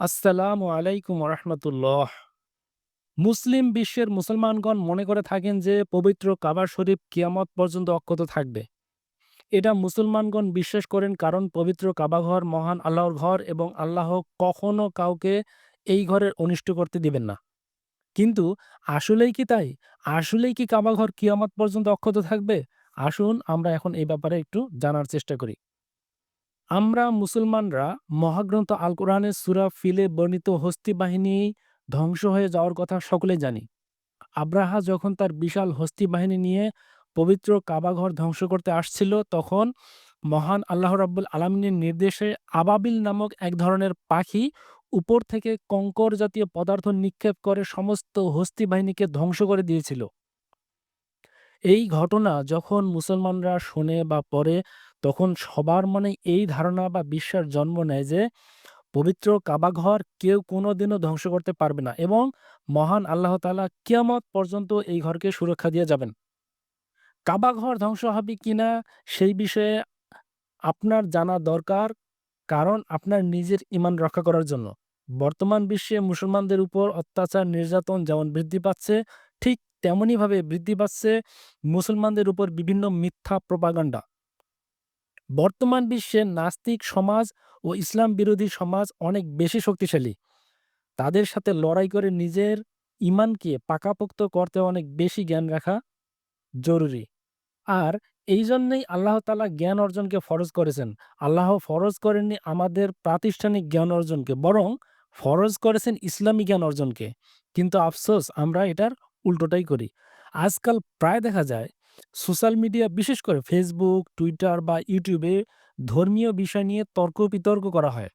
আসসালামু আলাইকুম রহমতুল্লাহ মুসলিম বিশ্বের মুসলমানগণ মনে করে থাকেন যে, পবিত্র কাবার শরীফ কিয়ামত পর্যন্ত অক্ষত থাকবে। এটা মুসলমানগণ বিশ্বাস করেন কারণ পবিত্র কাবাঘর মহান আল্লাহর ঘর এবং আল্লাহ কখনো কাউকে এই ঘরের অনিষ্ট করতে দিবেন না। কিন্তু আসলেই কি তাই? আসলেই কি কাবাঘর কিয়ামত পর্যন্ত অক্ষত থাকবে? আসুন আমরা এখন এই ব্যাপারে একটু জানার চেষ্টা করি। আমরা মুসলমানরা মহাগ্রন্থ আল কোরআনের সুরা ফিলে বর্ণিত হস্তি বাহিনী ধ্বংস হয়ে যাওয়ার কথা সকলে জানি। আব্রাহা যখন তার বিশাল হস্তি বাহিনী নিয়ে পবিত্র কাবাঘর ধ্বংস করতে আসছিল, তখন মহান আল্লাহ রাব্বুল আলমিনের নির্দেশে আবাবিল নামক এক ধরনের পাখি উপর থেকে কঙ্কর জাতীয় পদার্থ নিক্ষেপ করে সমস্ত হস্তি বাহিনীকে ধ্বংস করে দিয়েছিল। এই ঘটনা যখন মুসলমানরা শোনে বা পড়ে তখন সবার মনে এই ধারণা বা বিশ্বাস জন্ম নেয় যে, পবিত্র কাবাঘর কেউ কোনোদিনও ধ্বংস করতে পারবে না এবং মহান আল্লাহ তালা কিয়ামত পর্যন্ত এই ঘরকে সুরক্ষা দিয়ে যাবেন। কাবাঘর ধ্বংস হবে কিনা সেই বিষয়ে আপনার জানা দরকার কারণ আপনার নিজের ইমান রক্ষা করার জন্য। বর্তমান বিশ্বে মুসলমানদের উপর অত্যাচার, নির্যাতন যেমন বৃদ্ধি পাচ্ছে, ঠিক তেমনইভাবে বৃদ্ধি পাচ্ছে মুসলমানদের উপর বিভিন্ন মিথ্যা প্রপাগান্ডা। বর্তমান বিশ্বে নাস্তিক সমাজ ও ইসলাম বিরোধী সমাজ অনেক বেশি শক্তিশালী। তাদের সাথে লড়াই করে নিজের ইমানকে পাকাপোক্ত করতে অনেক বেশি জ্ঞান রাখা জরুরি। আর এই জন্যই আল্লাহ তালা জ্ঞান অর্জনকে ফরজ করেছেন। আল্লাহ ফরজ করেননি আমাদের প্রাতিষ্ঠানিক জ্ঞান অর্জনকে, বরং ফরজ করেছেন ইসলামী জ্ঞান অর্জনকে। কিন্তু আফসোস, আমরা এটার উল্টোটাই করি। আজকাল প্রায় দেখা যায় সোশ্যাল মিডিয়া, বিশেষ করে ফেসবুক টুইটার বা ইউটিউবে ধর্মীয় বিষয় নিয়ে তর্ক বিতর্ক করা হয়।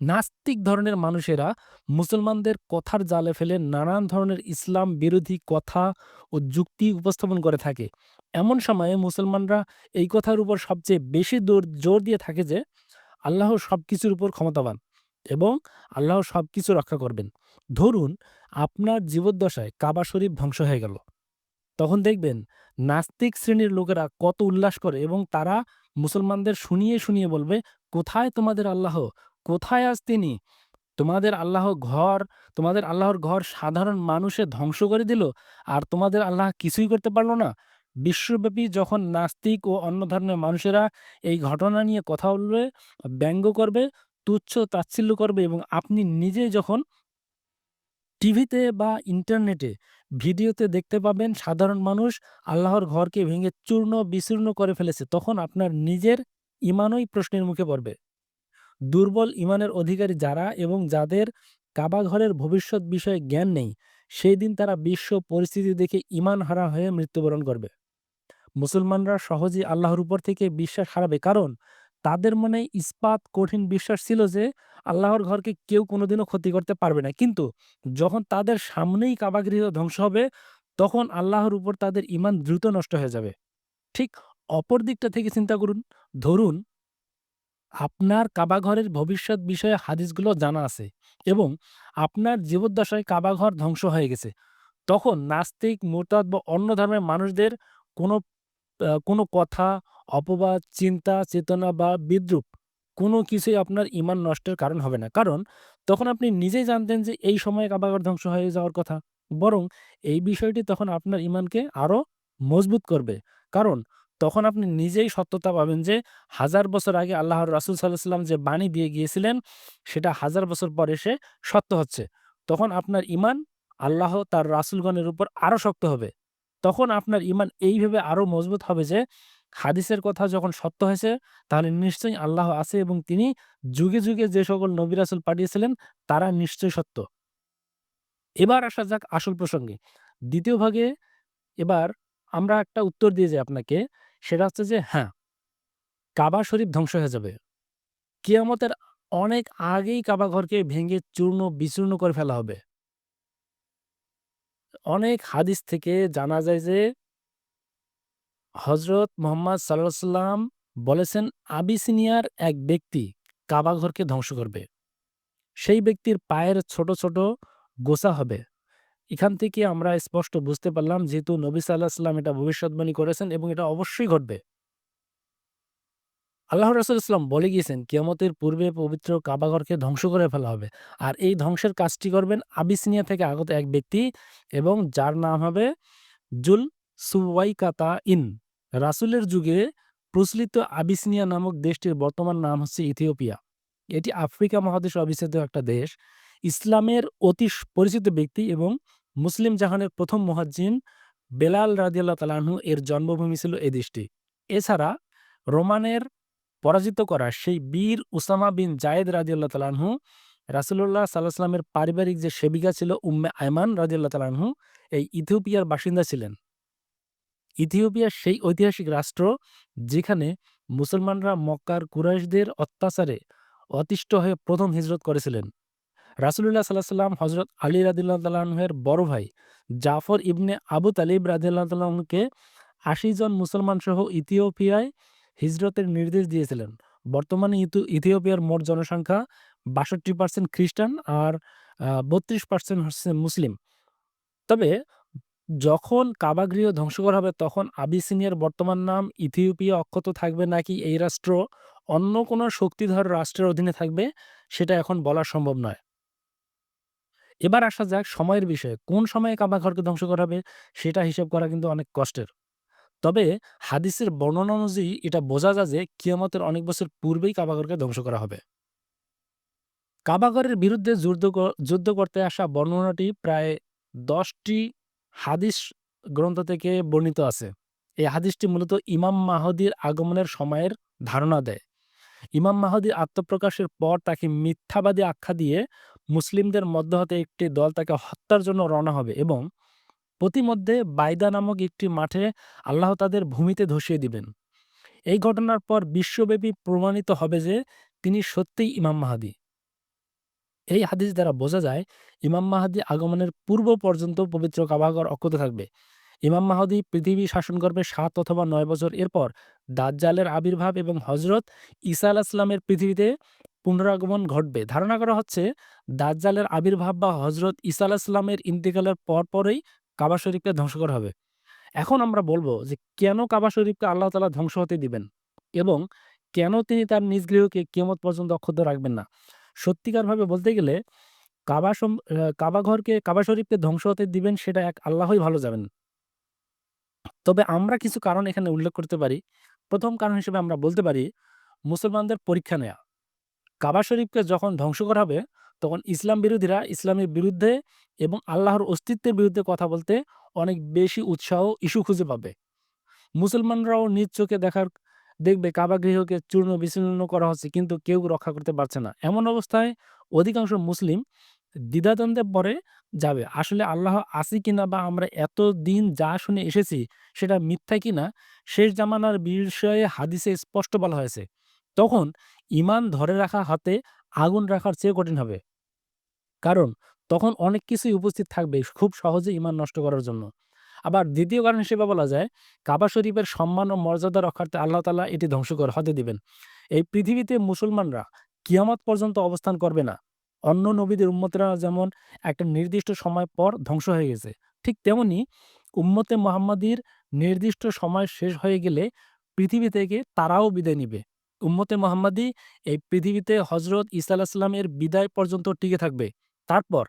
নাস্তিক ধরনের মানুষেরা মুসলমানদের কথার জালে ফেলে নানান ধরনের ইসলাম বিরোধী কথা ও যুক্তি উপস্থাপন করে থাকে। এমন সময়ে মুসলমানরা এই কথার উপর সবচেয়ে বেশি জোর দিয়ে থাকে যে, আল্লাহ সব কিছুর উপর ক্ষমতাবান এবং আল্লাহ সব কিছু রক্ষা করবেন। ধরুন, আপনার জীবদ্দশায় কাবা শরীফ ধ্বংস হয়ে গেল। তখন দেখবেন নাস্তিক শ্রেণির লোকেরা কত উল্লাস করে এবং তারা মুসলমানদের শুনিয়ে শুনিয়ে বলবে, কোথায় তোমাদের আল্লাহ? কোথায় আজ তিনি? তোমাদের আল্লাহ ঘর, তোমাদের আল্লাহর ঘর সাধারণ মানুষে ধ্বংস করে দিল আর তোমাদের আল্লাহ কিছুই করতে পারল না? বিশ্বব্যাপী যখন নাস্তিক ও অন্য ধর্মের মানুষেরা এই ঘটনা নিয়ে কথা বলবে, ব্যঙ্গ করবে, তুচ্ছ তাচ্ছিল্য করবে এবং আপনি নিজে যখন টিভিতে বা ইন্টারনেটে ভিডিওতে দেখতে পাবেন সাধারণ মানুষ আল্লাহর ঘরকে ভেঙে চূর্ণ বিচূর্ণ করে ফেলেছে। তখন আপনার নিজের ইমানই প্রশ্নের মুখে পড়বে। দুর্বল ইমানের অধিকারী যারা এবং যাদের কাবা ঘরের ভবিষ্যৎ বিষয়ে জ্ঞান নেই, সেই দিন তারা বিশ্ব পরিস্থিতি দেখে ইমান হারা হয়ে মৃত্যুবরণ করবে। মুসলমানরা সহজেই আল্লাহর উপর থেকে বিশ্বাস হারাবে। কারণ তাদের মনে ইস্পাত কঠিন বিশ্বাস ছিল যে, আল্লাহর ঘরকে কেউ কোনোদিনও ক্ষতি করতে পারবে না। কিন্তু যখন তাদের সামনেই কাবাগৃহ ধ্বংস হবে, তখন আল্লাহর উপর তাদের ইমান দ্রুত নষ্ট হয়ে যাবে। ঠিক অপর দিকটা থেকে চিন্তা করুন। ধরুন, আপনার কাবাঘরের ভবিষ্যৎ বিষয়ে হাদিসগুলো জানা আছে এবং আপনার জীবদ্দশায় কাবাঘর ধ্বংস হয়ে গেছে। তখন নাস্তিক, মোরতাদ বা অন্য ধর্মের মানুষদের কোনো কোনো কথা, অপবাদ, চিন্তা, চেতনা বা বিদ্রুপ কোনো কিছুই আপনার ইমান নষ্টের কারণ হবে না। কারণ তখন আপনি নিজেই জানতেন যে এই সময়ে কাবাঘর ধ্বংস হয়ে যাওয়ার কথা। বরং এই বিষয়টি তখন আপনার ইমানকে আরও মজবুত করবে। কারণ তখন আপনি নিজেই সত্যতা পাবেন যে হাজার বছর আগে আল্লাহর রাসুল সাল্লাহ যে বাণী দিয়ে গিয়েছিলেন, সেটা হাজার বছর পর এসে সত্য হচ্ছে। তখন আপনার ইমান আল্লাহ তার রাসুলগণের উপর আরও শক্ত হবে। তখন আপনার ইমান এইভাবে আরও মজবুত হবে যে, হাদিসের কথা যখন সত্য হয়েছে, তাহলে নিশ্চয়ই আল্লাহ আছে এবং তিনি যুগে যুগে যে সকল নবী রাসুল পাঠিয়েছিলেন, তারা নিশ্চয়ই সত্য। এবার আসা যাক আসল প্রসঙ্গে। দ্বিতীয় ভাগে এবার আমরা একটা উত্তর দিয়ে যাই আপনাকে, সেটা হচ্ছে যে হ্যাঁ কাবা শরীফ ধ্বংস হয়ে যাবে। কিয়ামতের অনেক আগেই কাবা ঘরকে ভেঙে চূর্ণ বিচূর্ণ করে ফেলা হবে। অনেক হাদিস থেকে জানা যায় যে হজরত মোহাম্মদ সাল্লাহ সাল্লাম বলেছেন আবিসিনিয়ার এক ব্যক্তি কাবাঘরকে ধ্বংস করবে। সেই ব্যক্তির পায়ের ছোট ছোট গোসা হবে। এখান থেকে আমরা স্পষ্ট বুঝতে পারলাম, যেহেতু নবী সাল্লাহ সাল্লাম এটা ভবিষ্যৎবাণী করেছেন এবং এটা অবশ্যই ঘটবে। আল্লাহ রাসূল ইসলাম বলে গিয়েছেন, কিয়ামতের পূর্বে পবিত্র কাবাঘরকে ধ্বংস করে ফেলা হবে। আর এই ধ্বংসের কাজটি করবেন আবিসিনিয়া থেকে আগত এক ব্যক্তি এবং যার নাম হবে জুল সুওয়াইকাতা ইন রাসূলের যুগে প্রচলিত আবিসিনিয়া নামক দেশটির বর্তমান নাম হচ্ছে ইথিওপিয়া। এটি আফ্রিকা মহাদেশে অবস্থিত একটা দেশ। ইসলামের অতি পরিচিত ব্যক্তি এবং মুসলিম জাহানের প্রথম মুহাজ্জিন বেলাল রাদিয়াল্লাহ তালাহু এর জন্মভূমি ছিল এই দেশটি। এছাড়া রোমানের পরাজিত করা। সেই বীর উসামা বিন জায়েদ রাজিউল্লাহ তালাহু রাসুল্লাহ সাল্লাহ সাল্লামের পারিবারিক যে সেবিকা ছিল উম্মে আয়মান রাজিউল্লাহ তালাহু এই ইথিওপিয়ার বাসিন্দা ছিলেন। ইথিওপিয়া সেই ঐতিহাসিক রাষ্ট্র যেখানে মুসলমানরা মক্কার কুরাইশদের অত্যাচারে অতিষ্ঠ হয়ে প্রথম হিজরত করেছিলেন। রাসুলুল্লাহ সাল্লাহ সাল্লাম হজরত আলী রাদিল্লাহ তালাহের বড় ভাই জাফর ইবনে আবু তালিব রাদিল্লাহ আশি জন মুসলমান সহ ইথিওপিয়ায় হিজরতের নির্দেশ দিয়েছিলেন। বর্তমানে ইথু- ইথিওপিয়ার মোট জনসংখ্যা বাষট্টি পার্সেন্ট খ্রিস্টান আর বত্রিশ পার্সেন্ট হচ্ছে মুসলিম। তবে যখন কাবাগৃহ ধ্বংস করা হবে তখন আবিসিনিয়ার বর্তমান নাম ইথিওপিয়া অক্ষত থাকবে নাকি এই রাষ্ট্র অন্য কোনো শক্তিধর রাষ্ট্রের অধীনে থাকবে সেটা এখন বলা সম্ভব নয়। এবার আসা যাক সময়ের বিষয়ে। কোন সময়ে কাবাঘরকে ধ্বংস করা হবে সেটা হিসেব করা কিন্তু অনেক কষ্টের। তবে হাদিসের বর্ণনা অনুযায়ী এটা বোঝা যায় যে কিয়ামতের অনেক বছর পূর্বেই কাবাগরকে ধ্বংস করা হবে। কাবাগরের বিরুদ্ধে যুদ্ধ যুদ্ধ করতে আসা বর্ণনাটি প্রায় দশটি হাদিস গ্রন্থ থেকে বর্ণিত আছে। এই হাদিসটি মূলত ইমাম মাহদির আগমনের সময়ের ধারণা দেয়। ইমাম মাহদির আত্মপ্রকাশের পর তাকে মিথ্যাবাদী আখ্যা দিয়ে মুসলিমদের মধ্য হতে একটি দল তাকে হত্যার জন্য রওনা হবে এবং প্রতিমধ্যে বাইদা নামক একটি মাঠে আল্লাহ তাদের ভূমিতে ধসিয়ে দিবেন। এই ঘটনার পর বিশ্বব্যাপী প্রমাণিত হবে যে তিনি সত্যিই ইমাম মাহাদি। এই হাদিস দ্বারা বোঝা যায়, ইমাম মাহাদি আগমনের পূর্ব পর্যন্ত পবিত্র কাবাগর অক্ষত থাকবে। ইমাম মাহাদি পৃথিবী শাসন করবে সাত অথবা নয় বছর। এরপর দাজ্জালের আবির্ভাব এবং হজরত ঈসা আলাহ ইসলামের পৃথিবীতে পুনরাগমন ঘটবে। ধারণা করা হচ্ছে, দাজ্জালের আবির্ভাব বা হজরত ঈসা আলাহ ইসলামের ইন্তেকালের পর পরেই কাবা শরীফকে ধ্বংস করা হবে। এখন আমরা বলব যে, কেন কাবা শরীফকে আল্লাহ তালা ধ্বংস হতে দিবেন? এবং কেন তিনি তার নিজ গৃহকে কিয়মত পর্যন্ত অক্ষত রাখবেন না? সত্যিকারভাবে বলতে গেলে, কাবা সম- কাবা ঘরকে, কাবা শরীফকে ধ্বংস হতে দিবেন সেটা এক আল্লাহই ভালো যাবেন তবে আমরা কিছু কারণ এখানে উল্লেখ করতে পারি। প্রথম কারণ হিসেবে আমরা বলতে পারি, মুসলমানদের পরীক্ষা নেয়া। কাবা শরীফকে যখন ধ্বংস করা হবে তখন ইসলাম বিরোধীরা ইসলামের বিরুদ্ধে এবং আল্লাহর অস্তিত্বের বিরুদ্ধে কথা বলতে অনেক বেশি উৎসাহ ইস্যু খুঁজে পাবে। মুসলমানরাও নিজ চোখে দেখার, দেখবে কাবা গৃহকে চূর্ণ বিচূর্ণ করা হচ্ছে কিন্তু কেউ রক্ষা করতে পারছে না। এমন অবস্থায় অধিকাংশ মুসলিম দ্বিধাদ্বন্দ্বে পরে যাবে। আসলে আল্লাহ আসি কিনা বা আমরা এত দিন যা শুনে এসেছি সেটা মিথ্যা কিনা, শেষ জামানার বিষয়ে হাদিসে স্পষ্ট বলা হয়েছে। তখন ইমান ধরে রাখা হাতে আগুন রাখার চেয়ে কঠিন হবে। কারণ তখন অনেক কিছুই উপস্থিত থাকবে খুব সহজে ইমান নষ্ট করার জন্য। আবার দ্বিতীয় কারণ হিসেবে বলা যায়, কাবা শরীফের সম্মান ও মর্যাদা রক্ষার্থে আল্লাহ তালা এটি ধ্বংস কর, হতে দিবেন। এই পৃথিবীতে মুসলমানরা কিয়ামত পর্যন্ত অবস্থান করবে না। অন্য নবীদের উম্মতরা যেমন একটা নির্দিষ্ট সময় পর ধ্বংস হয়ে গেছে, ঠিক তেমনি উম্মতে মোহাম্মদীর নির্দিষ্ট সময় শেষ হয়ে গেলে পৃথিবী থেকে তারাও বিদায় নিবে। উম্মতে মোহাম্মদী এই পৃথিবীতে হজরত ইসা আলাহিসাল্লামের বিদায় পর্যন্ত টিকে থাকবে। তারপর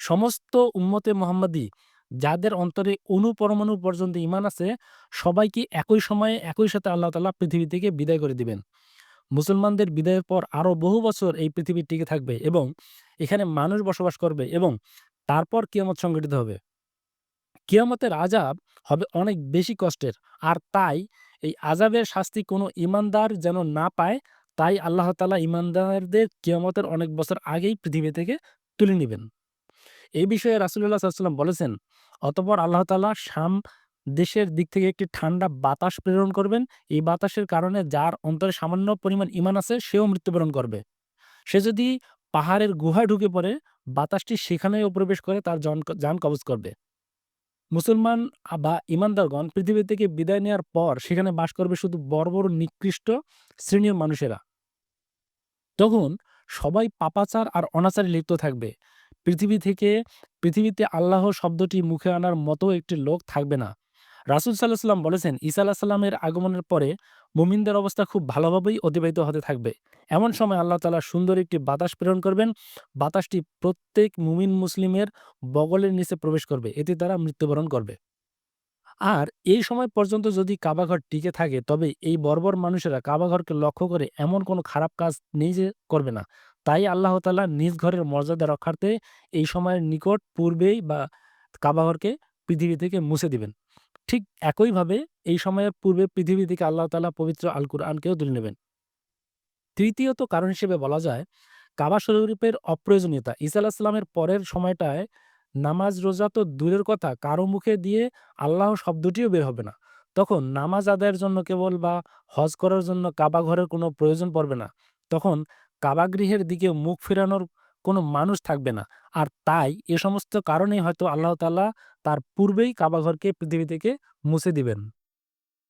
সমস্ত উম্মতে মোহাম্মদী যাদের অন্তরে অনুপরমাণু পর্যন্ত ইমান আছে, সবাইকে একই সময়ে একই সাথে আল্লাহ তালা পৃথিবী থেকে বিদায় করে দিবেন। মুসলমানদের বিদায়ের পর আরও বহু বছর এই পৃথিবী টিকে থাকবে এবং এখানে মানুষ বসবাস করবে এবং তারপর কিয়ামত সংগঠিত হবে। কিয়ামতের আজাব হবে অনেক বেশি কষ্টের, আর তাই এই আজাবের শাস্তি কোনো ইমানদার যেন না পায় তাই আল্লাহ তালা ইমানদারদের কিয়ামতের অনেক বছর আগেই পৃথিবী থেকে তুলে নেবেন। এই বিষয়ে রাসুল্লাহ সাল্লাম বলেছেন, অতপর আল্লাহ তালা শাম দেশের দিক থেকে একটি ঠান্ডা বাতাস প্রেরণ করবেন। এই বাতাসের কারণে যার অন্তরে সামান্য পরিমাণ ইমান আছে, সেও মৃত্যুবরণ করবে। সে যদি পাহাড়ের গুহায় ঢুকে পড়ে, বাতাসটি সেখানেও প্রবেশ করে তার যান কবজ করবে। মুসলমান বা ইমানদারগণ পৃথিবী থেকে বিদায় নেওয়ার পর সেখানে বাস করবে শুধু বড়, নিকৃষ্ট শ্রেণির মানুষেরা। তখন সবাই পাপাচার আর অনাচারে লিপ্ত থাকবে। পৃথিবী থেকে, পৃথিবীতে আল্লাহ শব্দটি মুখে আনার মতো একটি লোক থাকবে না। রাসূল আলাইহি সাল্লাম বলেছেন, ঈসা আলাইহিস সালামের আগমনের পরে মুমিনদের অবস্থা খুব ভালোভাবেই অতিবাহিত হতে থাকবে। এমন সময় আল্লাহ তাআলা সুন্দর একটি বাতাস প্রেরণ করবেন। বাতাসটি প্রত্যেক মুমিন মুসলিমের বগলের নিচে প্রবেশ করবে। এতে তারা মৃত্যুবরণ করবে। আর এই সময় পর্যন্ত যদি কাবাঘর টিকে থাকে তবে এই বর্বর মানুষেরা কাবাঘরকে লক্ষ্য করে এমন কোনো খারাপ কাজ যে করবে না। তাই আল্লাহ তাআলা নিজ ঘরের মর্যাদা রক্ষার্থে এই সময়ের নিকট পূর্বেই বা কাবাঘরকে পৃথিবী থেকে মুছে দিবেন। ঠিক একইভাবে এই সময়ের পূর্বে পৃথিবী থেকে আল্লাহ তাআলা পবিত্র আল কুরআনকেও তুলে নেবেন। তৃতীয়ত কারণ হিসেবে বলা যায়, কাবা শরীফের অপ্রয়োজনীয়তা। সালামের পরের সময়টায় নামাজ, রোজা তো দূরের কথা, কারও মুখে দিয়ে আল্লাহ শব্দটিও বের হবে না। তখন নামাজ আদায়ের জন্য কেবল বা হজ করার জন্য কাবা ঘরের কোনো প্রয়োজন পড়বে না। তখন কাবাগৃহের দিকে মুখ ফেরানোর কোনো মানুষ থাকবে না। আর তাই এ সমস্ত কারণেই হয়তো আল্লাহ তাআলা তার পূর্বেই কাবাঘরকে পৃথিবী থেকে মুছে দিবেন।